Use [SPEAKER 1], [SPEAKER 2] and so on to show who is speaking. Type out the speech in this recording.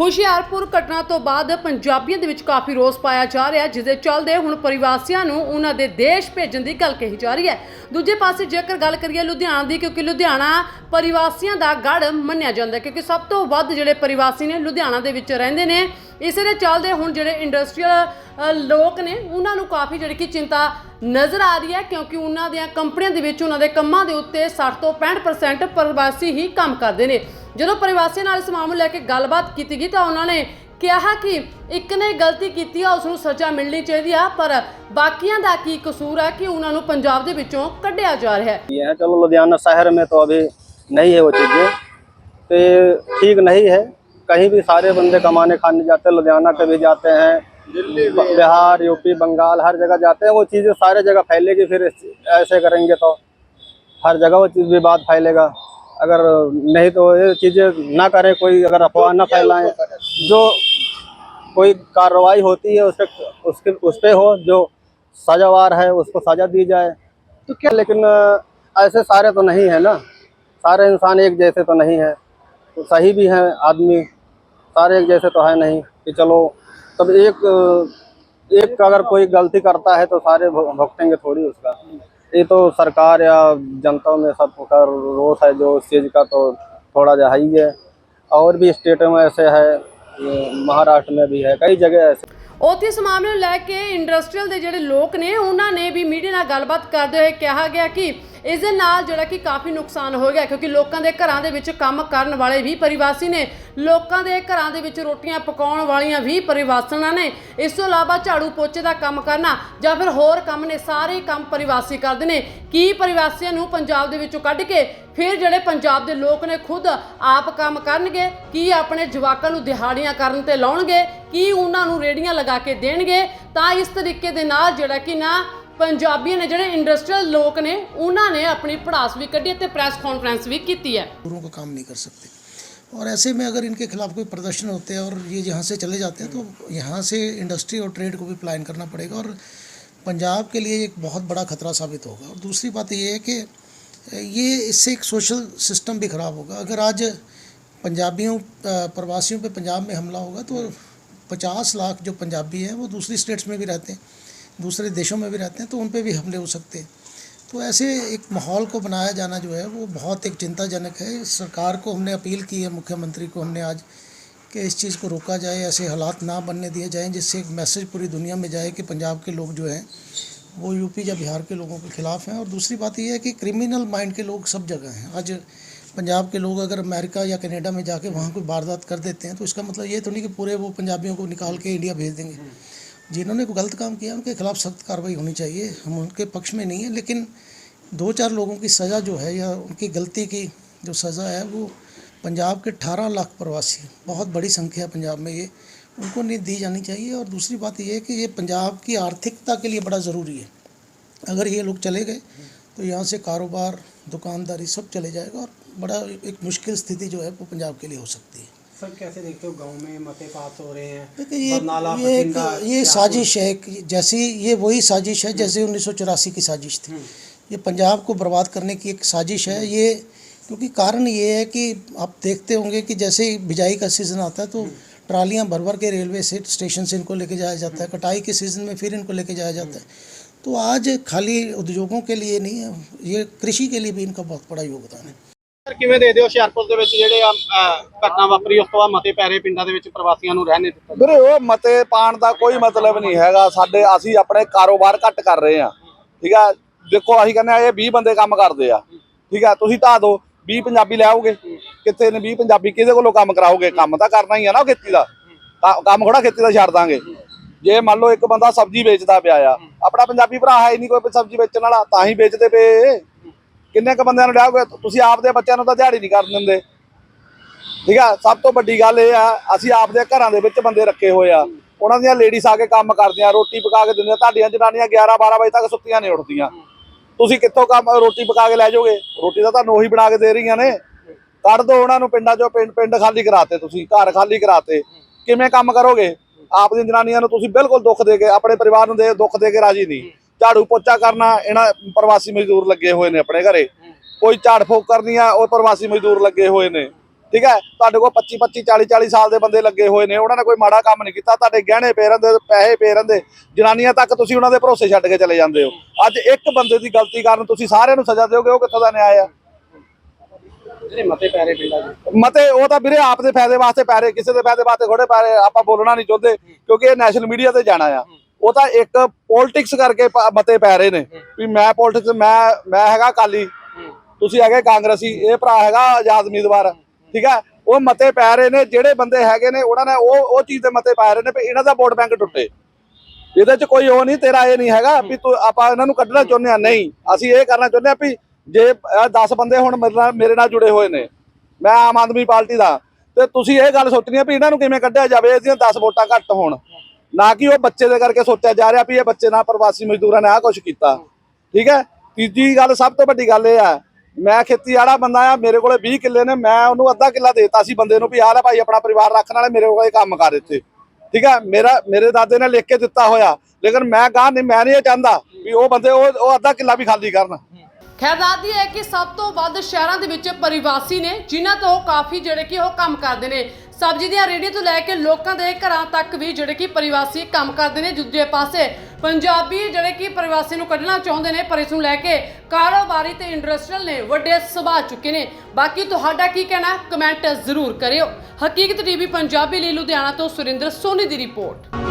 [SPEAKER 1] ਹੁਸ਼ਿਆਰਪੁਰ ਘਟਨਾ ਤੋਂ ਬਾਅਦ ਪੰਜਾਬੀਆਂ ਦੇ ਵਿੱਚ ਕਾਫੀ ਰੋਸ ਪਾਇਆ ਜਾ ਰਿਹਾ ਜਿਸ ਦੇ ਚੱਲਦੇ ਹੁਣ ਪਰਿਵਾਸੀਆਂ ਨੂੰ ਉਹਨਾਂ ਦੇ ਦੇਸ਼ ਭੇਜਣ ਦੀ ਗੱਲ ਕਹੀ ਜਾ ਰਹੀ ਹੈ। ਦੂਜੇ ਪਾਸੇ ਜੇਕਰ ਗੱਲ ਕਰੀਏ ਲੁਧਿਆਣਾ ਦੀ, ਕਿਉਂਕਿ ਲੁਧਿਆਣਾ ਪਰਿਵਾਸੀਆਂ ਦਾ ਗੜ ਮੰਨਿਆ ਜਾਂਦਾ ਕਿਉਂਕਿ ਸਭ ਤੋਂ ਵੱਧ ਜਿਹੜੇ ਪਰਿਵਾਸੀ ਨੇ ਲੁਧਿਆਣਾ ਦੇ ਵਿੱਚ ਰਹਿੰਦੇ ਨੇ, ਇਸੇ ਦੇ ਚੱਲਦੇ ਹੁਣ ਜਿਹੜੇ ਇੰਡਸਟਰੀਅਲ ਲੋਕ ਨੇ, ਉਹਨਾਂ ਨੂੰ ਕਾਫੀ ਜਿਹੜੀ ਕਿ ਚਿੰਤਾ ਨਜ਼ਰ ਆ ਰਹੀ ਹੈ, ਕਿਉਂਕਿ ਉਹਨਾਂ ਦੀਆਂ ਕੰਪਨੀਆਂ ਦੇ ਵਿੱਚ ਉਹਨਾਂ ਦੇ ਕੰਮਾਂ ਦੇ ਉੱਤੇ 60 ਤੋਂ 65% ਪ੍ਰਵਾਸੀ ਹੀ ਕੰਮ ਕਰਦੇ ਨੇ। ਜਦੋਂ ਪ੍ਰਵਾਸੀਆਂ ਨਾਲ ਇਸ ਮਾਮਲੇ ਨੂੰ ਲੈ ਕੇ ਗੱਲਬਾਤ ਕੀਤੀ ਗਈ ਤਾਂ ਉਹਨਾਂ ਨੇ ਕਿਹਾ ਕਿ ਇੱਕ ਨੇ ਗਲਤੀ ਕੀਤੀ ਆ ਉਸ ਨੂੰ ਸਜ਼ਾ ਮਿਲਣੀ ਚਾਹੀਦੀ ਆ ਪਰ ਬਾਕੀਆਂ ਦਾ ਕੀ ਕਸੂਰ ਹੈ ਕਿ ਉਹਨਾਂ ਨੂੰ ਪੰਜਾਬ ਦੇ ਵਿੱਚੋਂ ਕੱਢਿਆ ਜਾ ਰਿਹਾ ਹੈ
[SPEAKER 2] ये है चलो लुधियाना शहर में तो अभी नहीं है वो चीज़ें तो ये ठीक नहीं है कहीं भी सारे बंदे कमाने खाने जाते हैं लुधियाना के भी जाते हैं ब- बिहार यूपी बंगाल हर जगह जाते हैं वो चीज़ें सारे जगह फैलेगी फिर इस- ऐसे करेंगे तो हर जगह वो चीज़ विवाद फैलेगा अगर नहीं तो ये चीज़ें ना करें कोई अगर अफवाह ना फैलाएँ। जो कोई कार्रवाई होती है उस पे उसके उस पर हो जो सजावार है उसको सजा दी जाए। तो क्या लेकिन ऐसे सारे तो नहीं है ना। सारे इंसान एक जैसे तो नहीं है। तो सही भी हैं आदमी। सारे एक जैसे तो है नहीं कि चलो तब एक एक अगर कोई गलती करता है तो सारे भुगतेंगे थोड़ी उसका। ये तो सरकार या जनता में सबका रोष है जो उस चीज़ का तो थोड़ा जा ही है और भी स्टेटों में ऐसे है ये महाराष्ट्र में भी है कई जगह ऐसे
[SPEAKER 1] ਉੱਥੇ ਇਸ ਮਾਮਲੇ ਨੂੰ ਲੈ ਕੇ ਇੰਡਸਟਰੀਅਲ ਦੇ ਜਿਹੜੇ ਲੋਕ ਨੇ ਉਹਨਾਂ ਨੇ ਵੀ ਮੀਡੀਆ ਨਾਲ ਗੱਲਬਾਤ ਕਰਦੇ ਹੋਏ ਕਿਹਾ ਗਿਆ ਕਿ ਇਸ ਦੇ ਨਾਲ ਜਿਹੜਾ ਕਿ ਕਾਫੀ ਨੁਕਸਾਨ ਹੋ ਗਿਆ, ਕਿਉਂਕਿ ਲੋਕਾਂ ਦੇ ਘਰਾਂ ਦੇ ਵਿੱਚ ਕੰਮ ਕਰਨ ਵਾਲੇ ਵੀ ਪਰਿਵਾਸੀ ਨੇ। ਲੋਕਾਂ ਦੇ ਘਰਾਂ ਦੇ ਵਿੱਚ ਰੋਟੀਆਂ ਪਕਾਉਣ ਵਾਲੀਆਂ ਵੀ ਪਰਿਵਾਸਣਾਂ ਨੇ। ਇਸ ਤੋਂ ਇਲਾਵਾ ਝਾੜੂ ਪੋਚੇ ਦਾ ਕੰਮ ਕਰਨਾ ਜਾਂ ਫਿਰ ਹੋਰ ਕੰਮ ਨੇ, ਸਾਰੇ ਕੰਮ ਪਰਿਵਾਸੀ ਕਰਦੇ ਨੇ। ਕੀ ਪਰਿਵਾਸੀਆਂ ਨੂੰ ਪੰਜਾਬ ਦੇ ਵਿੱਚੋਂ ਕੱਢ ਕੇ ਫਿਰ ਜਿਹੜੇ ਪੰਜਾਬ ਦੇ ਲੋਕ ਨੇ ਖੁਦ ਆਪ ਕੰਮ ਕਰਨਗੇ? ਕੀ ਆਪਣੇ ਜਵਾਕਾਂ ਨੂੰ ਦਿਹਾੜੀਆਂ ਕਰਨ ਤੇ ਲਾਉਣਗੇ? ਕੀ ਉਹਨਾਂ ਨੂੰ ਰੇੜੀਆਂ ਲਗਾ ਕੇ ਦੇਣਗੇ? ਤਾਂ ਇਸ ਤਰੀਕੇ ਦੇ ਨਾਲ ਜਿਹੜਾ ਕਿ ਨਾ ਪੰਜਾਬੀਆਂ ਨੇ ਜਿਹੜੇ ਇੰਡਸਟਰੀਅਲ ਲੋਕ ਨੇ ਉਹਨਾਂ ਨੇ ਆਪਣੀ ਪੜਾਸ ਵੀ ਕੱਢੀ ਤੇ ਪ੍ਰੈਸ ਕਾਨਫਰੰਸ ਵੀ ਕੀਤੀ ਹੈ
[SPEAKER 3] मजदूरों का काम नहीं कर सकते और ऐसे में अगर इनके खिलाफ कोई प्रदर्शन होते हैं और ये यहाँ से चले जाते हैं तो यहाँ से इंडस्ट्री और ट्रेड को भी प्लान करना पड़ेगा और पंजाब के लिए एक बहुत बड़ा खतरा साबित होगा और दूसरी बात ये है कि ये इससे एक सोशल सिस्टम भी ख़राब होगा अगर आज पंजाबियों अ, प्रवासियों पे पंजाब में हमला होगा तो पचास लाख जो पंजाबी हैं वो दूसरी स्टेट्स में भी रहते हैं दूसरे देशों में भी रहते हैं तो उन पर भी हमले हो सकते हैं। तो ऐसे एक माहौल को बनाया जाना जो है, वो बहुत एक चिंताजनक है। सरकार को हमने अपील की है, मुख्यमंत्री को हमने आज कि इस चीज़ को रोका जाए, ऐसे हालात ना बनने दिए जाएँ, जिससे एक मैसेज पूरी दुनिया में जाए कि पंजाब के लोग जो हैं, वो यूपी या बिहार के लोगों के ख़िलाफ़ हैं। और दूसरी बात ये है कि क्रिमिनल माइंड के लोग सब जगह हैं। आज पंजाब के लोग अगर अमेरिका या कनाडा में जाके वहाँ कोई वारदात कर देते हैं तो इसका मतलब ये तो नहीं कि पूरे वो पंजाबियों को निकाल के इंडिया भेज देंगे। जिन्होंने कोई गलत काम किया, उनके खिलाफ सख्त कार्रवाई होनी चाहिए। हम उनके पक्ष में नहीं है, लेकिन दो चार लोगों की सज़ा जो है या उनकी गलती की जो सज़ा है, वो पंजाब के 18 लाख प्रवासी, बहुत बड़ी संख्या है पंजाब में ये, उनको नहीं दी जानी चाहिए। और दूसरी बात ये है कि ये पंजाब की आर्थिकता के लिए बड़ा ज़रूरी है। अगर ये लोग चले गए तो यहाँ से कारोबार, दुकानदारी सब चले जाएगा और बड़ा एक मुश्किल स्थिति जो है वो पंजाब के लिए हो सकती है।
[SPEAKER 4] सर कैसे देखते हो? गाँव में मते पास हो रहे हैं
[SPEAKER 3] ये ये एक ये साजिश है जैसी ये वही साजिश है जैसे उन्नीस सौ चौरासी की साजिश थी। ये पंजाब को बर्बाद करने की एक साजिश है। ये क्योंकि कारण ये है कि आप देखते होंगे कि जैसे ही बिजाई का सीज़न आता है तो ट्रालियाँ भर भर के रेलवे से स्टेशन से इनको लेके जाया जाता है। कटाई के सीज़न में फिर इनको लेके जाया जाता है। तो आज खाली उद्योगों के लिए नहीं है ये कृषि के लिए भी इनका बहुत बड़ा योगदान है।
[SPEAKER 5] ਕਿਵੇਂ ਦੇ ਦਿਓ ਹੁਸ਼ਿਆਰਪੁਰ ਦੇ ਵਿੱਚ ਜਿਹੜੇ ਆ ਘਟਨਾ ਵਾਪਰੀ, ਉਸ ਤੋਂ ਬਾਅਦ ਮਤੇ ਪੈਰੇ ਪਿੰਡਾਂ ਦੇ ਵਿੱਚ ਪ੍ਰਵਾਸੀਆਂ ਨੂੰ ਰਹਿਣ ਦਿੱਤਾ
[SPEAKER 6] ਵੀਰੇ, ਉਹ ਮਤੇ ਪਾਣ ਦਾ ਕੋਈ ਮਤਲਬ ਨਹੀਂ ਹੈਗਾ। ਸਾਡੇ, ਅਸੀਂ ਆਪਣੇ ਕਾਰੋਬਾਰ ਘੱਟ ਕਰ ਰਹੇ ਆ ਠੀਕ ਆ? ਦੇਖੋ, ਅਸੀਂ ਕਹਿੰਦੇ ਆ ਇਹ 20 ਬੰਦੇ ਕੰਮ ਕਰਦੇ ਆ। ਠੀਕ ਆ? ਤੁਸੀਂ ਢਾਹ ਦਿਓ 20 ਪੰਜਾਬੀ ਲੈ ਆਓਗੇ? ਕਿੱਥੇ ਨੇ 20 ਪੰਜਾਬੀ? ਕਿਹਦੇ ਕੋਲੋਂ ਕੰਮ ਕਰਾਓਗੇ? ਕੰਮ ਤਾਂ ਕਰਨਾ ਹੀ ਆ ਨਾ ਖੇਤੀ ਦਾ। ਕੰਮ ਥੋੜਾ ਖੇਤੀ ਦਾ ਛੱਡ ਦਾਂਗੇ। ਜੇ ਮੰਨ ਲਓ ਇੱਕ ਬੰਦਾ ਸਬਜ਼ੀ ਵੇਚਦਾ ਪਿਆ ਆ, ਆਪਣਾ ਪੰਜਾਬੀ ਭਰਾ ਹੈ ਹੀ ਨਹੀਂ ਕੋਈ ਸਬਜ਼ੀ ਵੇਚਣ ਵਾਲਾ, ਤਾਂ ਹੀ ਵੇਚਦੇ ਪਏ ਕਿੰਨੇ ਕ ਬੰਦਿਆਂ ਨੂੰ ਲਿਆਓਗੇ ਤੁਸੀਂ ਆਪਦੇ ਬੱਚਿਆਂ ਨੂੰ ਤਾਂ ਦਿਹਾੜੀ ਨਹੀਂ ਕਰਨ ਦਿੰਦੇ। ਠੀਕ ਆ? ਸਭ ਤੋਂ ਵੱਡੀ ਗੱਲ ਇਹ ਆ, ਅਸੀਂ ਆਪਦੇ ਘਰਾਂ ਦੇ ਵਿੱਚ ਬੰਦੇ ਰੱਖੇ ਹੋਏ ਆ। ਉਹਨਾਂ ਦੀਆਂ ਲੇਡੀਜ਼ ਆ ਕੇ ਕੰਮ ਕਰਦੀਆਂ, ਰੋਟੀ ਪਕਾ ਕੇ ਦਿੰਦੀਆਂ, ਤੁਹਾਡੀਆਂ ਜਨਾਨੀਆਂ 11 12 ਵਜੇ ਤੱਕ ਸੁੱਤੀਆਂ ਨਹੀਂ ਉੱਠਦੀਆਂ। ਤੁਸੀਂ ਕਿੱਥੋਂ ਕੰਮ, ਰੋਟੀ ਪਕਾ ਕੇ ਲੈ ਜਾਓਗੇ? ਰੋਟੀ ਤਾਂ ਤੁਹਾਨੂੰ ਉਹੀ ਬਣਾ ਕੇ ਦੇ ਰਹੀਆਂ ਨੇ। ਕੱਢ ਦੋ ਉਹਨਾਂ ਨੂੰ ਪਿੰਡਾਂ ਚੋਂ, ਪਿੰਡ ਪਿੰਡ ਖਾਲੀ ਕਰਾਤੇ ਤੁਸੀਂ, ਘਰ ਖਾਲੀ ਕਰਾਤੇ। ਕਿਵੇਂ ਕੰਮ ਕਰੋਗੇ? ਆਪ ਦੀਆਂ ਜਨਾਨੀਆਂ ਨੂੰ ਤੁਸੀਂ ਬਿਲਕੁਲ ਦੁੱਖ ਦੇ ਕੇ, ਆਪਣੇ ਪਰਿਵਾਰ ਨੂੰ ਦੇ ਦੁੱਖ ਦੇ ਕੇ ਰਾਜੀ ਨਹੀਂ। ਝਾੜੂ ਪੋਚਾ ਕਰਨਾ ਇਹਨਾਂ ਪ੍ਰਵਾਸੀ ਮਜ਼ਦੂਰ ਲੱਗੇ ਹੋਏ ਨੇ ਆਪਣੇ ਘਰੇ। ਕੋਈ ਝਾੜ ਫੂਕ ਕਰਨੀ ਆ ਉਹ ਪ੍ਰਵਾਸੀ ਮਜ਼ਦੂਰ ਲੱਗੇ ਹੋਏ ਨੇ। ਠੀਕ ਹੈ? ਤੁਹਾਡੇ ਕੋਲ 25 25 40 40 ਸਾਲ ਦੇ ਬੰਦੇ ਲੱਗੇ ਹੋਏ ਨੇ। ਉਹਨਾਂ ਨੇ ਕੋਈ ਮਾੜਾ ਕੰਮ ਨਹੀਂ ਕੀਤਾ। ਤੁਹਾਡੇ ਗਹਿਣੇ ਪਏ ਰਹਿੰਦੇ ਪੈਸੇ ਪਏ ਰਹਿੰਦੇ। ਜਨਾਨੀਆਂ ਤੱਕ ਤੁਸੀਂ ਉਹਨਾਂ ਦੇ ਭਰੋਸੇ ਛੱਡ ਕੇ ਚਲੇ ਜਾਂਦੇ ਹੋ। ਅੱਜ ਇੱਕ ਬੰਦੇ ਦੀ ਗਲਤੀ ਕਾਰਨ ਤੁਸੀਂ ਸਾਰਿਆਂ ਨੂੰ ਸਜ਼ਾ ਦਿਓਗੇ ਉਹ ਕਿੱਥੋਂ ਦਾ ਨਿਆਂ ਆ?
[SPEAKER 5] ਜਿਹੜੇ ਮਤੇ ਪੈ ਰਹੇ ਪਿੰਡਾਂ 'ਚ
[SPEAKER 6] ਮਤੇ ਉਹ ਤਾਂ ਵੀਰੇ ਆਪ ਦੇ ਫਾਇਦੇ ਵਾਸਤੇ ਪੈ ਰਹੇ ਕਿਸੇ ਦੇ ਫਾਇਦੇ ਵਾਸਤੇ ਥੋੜੇ ਪੈ ਰਹੇ। ਆਪਾਂ ਬੋਲਣਾ ਨਹੀਂ ਚਾਹੁੰਦੇ ਕਿਉਂਕਿ ਇਹ ਨੈਸ਼ਨਲ ਮੀਡੀਆ ਤੇ ਜਾਣਾ ਆ। ਉਹ ਤਾਂ ਇੱਕ ਪੋਲਿਟਿਕਸ ਕਰਕੇ ਮਤੇ ਪੈ ਰਹੇ ਨੇ। ਵੀ ਮੈਂ ਪੋਲਿਟਿਕਸ ਮੈਂ ਮੈਂ ਹੈਗਾ ਕਾਲੀ ਤੁਸੀਂ ਹੈਗੇ ਕਾਂਗਰਸੀ ਇਹ ਭਰਾ ਹੈਗਾ ਆਜ਼ਾਦ ਉਮੀਦਵਾਰ। ਠੀਕ ਹੈ ਉਹ ਮਤੇ ਪੈ ਰਹੇ ਨੇ ਜਿਹੜੇ ਬੰਦੇ ਹੈਗੇ ਨੇ ਉਹਨਾਂ ਨੇ ਉਹ ਉਹ ਚੀਜ਼ ਦੇ ਮਤੇ ਪੈ ਰਹੇ ਨੇ ਵੀ ਇਹਨਾਂ ਦਾ ਵੋਟ ਬੈਂਕ ਟੁੱਟੇ। ਇਹਦੇ ਚ ਕੋਈ ਉਹ ਨਹੀਂ ਤੇਰਾ ਇਹ ਨਹੀਂ ਹੈਗਾ ਵੀ ਤੂੰ ਆਪਾਂ ਇਹਨਾਂ ਨੂੰ ਕੱਢਣਾ ਚਾਹੁੰਦੇ ਆ ਨਹੀਂ ਅਸੀਂ ਇਹ ਕਰਨਾ ਚਾਹੁੰਦੇ ਆ ਵੀ ਜੇ 10 ਬੰਦੇ ਹੁਣ ਮੇਰੇ ਨਾਲ ਮੇਰੇ ਨਾਲ ਜੁੜੇ ਹੋਏ ਨੇ ਮੈਂ ਆਮ ਆਦਮੀ ਪਾਰਟੀ ਦਾ ਤੇ ਤੁਸੀਂ ਇਹ ਗੱਲ ਸੋਚਣੀ ਆ ਵੀ ਇਹਨਾਂ ਨੂੰ ਕਿਵੇਂ ਕੱਢਿਆ ਜਾਵੇ ਇਹਦੀਆਂ 10 ਵੋਟਾਂ ਘੱਟ ਹੋਣ। ਨਾ ਕਿ ਉਹ ਬੱਚੇ ਦੇ ਕਰਕੇ ਸੋਚਿਆ ਜਾ ਰਿਹਾ ਵੀ ਇਹ ਬੱਚੇ ਨਾਲ ਪ੍ਰਵਾਸੀ ਮਜ਼ਦੂਰਾਂ ਨੇ ਆਹ ਕੁਝ ਕੀਤਾ। ਠੀਕ ਹੈ? ਤੀਜੀ ਗੱਲ ਸਭ ਤੋਂ ਵੱਡੀ ਗੱਲ ਇਹ ਆ, ਮੈਂ ਖੇਤੀ ਵਾਲਾ ਬੰਦਾ ਆ, ਮੇਰੇ ਕੋਲੇ 20 ਕਿੱਲੇ ਨੇ, ਮੈਂ ਉਹਨੂੰ ਅੱਧਾ ਕਿੱਲਾ ਦੇਤਾ ਸੀ ਬੰਦੇ ਨੂੰ ਵੀ ਆਹ ਲੈ ਭਾਈ ਆਪਣਾ ਪਰਿਵਾਰ ਰੱਖਣ ਵਾਲੇ ਮੇਰੇ ਕੋਲੇ ਕੰਮ ਕਰ ਇੱਥੇ। ਠੀਕ ਹੈ? ਮੇਰਾ, ਮੇਰੇ ਦਾਦੇ ਨੇ ਲਿਖ ਕੇ ਦਿੱਤਾ ਹੋਇਆ, ਲੇਕਿਨ ਮੈਂ ਗਾਂ ਨਹੀਂ, ਮੈਂ ਨਹੀਂ ਚਾਹੁੰਦਾ ਵੀ ਉਹ ਬੰਦੇ ਉਹ ਉਹ ਅੱਧਾ ਕਿੱਲਾ ਵੀ ਖਾਲੀ ਕਰਨ।
[SPEAKER 1] ਖੈਰ ਦੱਸਦੀ ਹੈ ਕਿ ਸਭ ਤੋਂ ਵੱਧ ਸ਼ਹਿਰਾਂ ਦੇ ਵਿੱਚ ਪਰਿਵਾਸੀ ਨੇ, ਜਿਨ੍ਹਾਂ ਤੋਂ ਕਾਫੀ ਜਿਹੜੇ ਕਿ ਉਹ ਕੰਮ ਕਰਦੇ ਨੇ। ਸਬਜ਼ੀ ਦੀਆਂ ਰੇਹੜੀਆਂ ਤੋਂ ਲੈ ਕੇ ਲੋਕਾਂ ਦੇ ਘਰਾਂ ਤੱਕ ਵੀ ਜਿਹੜੇ ਕਿ ਪਰਿਵਾਸੀ ਕੰਮ ਕਰਦੇ ਨੇ ਦੂਜੇ ਪਾਸੇ। ਪੰਜਾਬੀ ਜਿਹੜੇ ਕਿ ਪਰਿਵਾਸੀ ਨੂੰ ਕੱਢਣਾ ਚਾਹੁੰਦੇ ਨੇ, ਪਰ ਇਸ ਨੂੰ ਲੈ ਕੇ ਕਾਰੋਬਾਰੀ ਤੇ ਇੰਡਸਟਰੀਅਲ ਨੇ ਵੱਡੇ ਸੁਭਾਅ ਚੁੱਕੇ ਨੇ। ਬਾਕੀ ਤੁਹਾਡਾ ਕੀ ਕਹਿਣਾ? ਕਮੈਂਟ ਜ਼ਰੂਰ ਕਰਿਓ। ਹਕੀਕਤ ਟੀਵੀ ਪੰਜਾਬੀ ਲਈ ਲੁਧਿਆਣਾ ਤੋਂ ਸੁਰਿੰਦਰ ਸੋਨੀ ਦੀ ਰਿਪੋਰਟ।